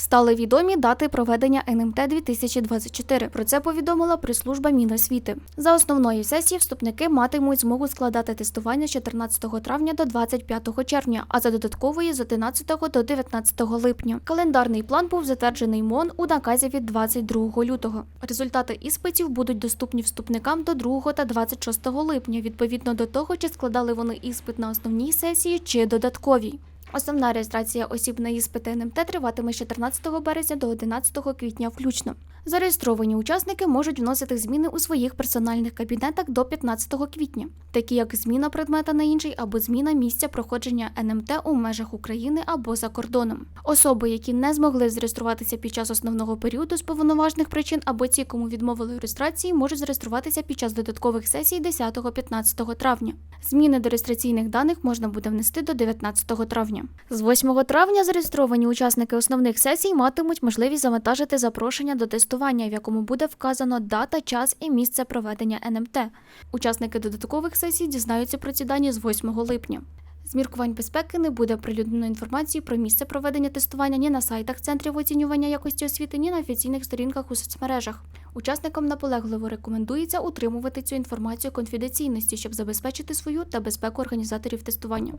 Стали відомі дати проведення НМТ 2024. Про це повідомила прес-служба Міносвіти. За основною сесією вступники матимуть змогу складати тестування з 14 травня до 25 червня, а за додаткової з 11 до 19 липня. Календарний план був затверджений МОН у наказі від 22 лютого. Результати іспитів будуть доступні вступникам до 2 та 26 липня, відповідно до того, чи складали вони іспит на основній сесії чи додатковій. Основна реєстрація осіб на іспити НМТ триватиме з 14 березня до 11 квітня включно. Зареєстровані учасники можуть вносити зміни у своїх персональних кабінетах до 15 квітня, такі як зміна предмета на інший або зміна місця проходження НМТ у межах України або за кордоном. Особи, які не змогли зареєструватися під час основного періоду з повноважних причин, або ті, кому відмовили реєстрації, можуть зареєструватися під час додаткових сесій 10-15 травня. Зміни до реєстраційних даних можна буде внести до 19 травня. З 8 травня зареєстровані учасники основних сесій матимуть можливість завантажити запрошення до тестування, в якому буде вказано дата, час і місце проведення НМТ. Учасники додаткових сесій дізнаються про ці дані з 8 липня. З міркувань безпеки не буде оприлюднено інформації про місце проведення тестування ні на сайтах центрів оцінювання якості освіти, ні на офіційних сторінках у соцмережах. Учасникам наполегливо рекомендується утримувати цю інформацію конфіденційності, щоб забезпечити свою та безпеку організаторів тестування.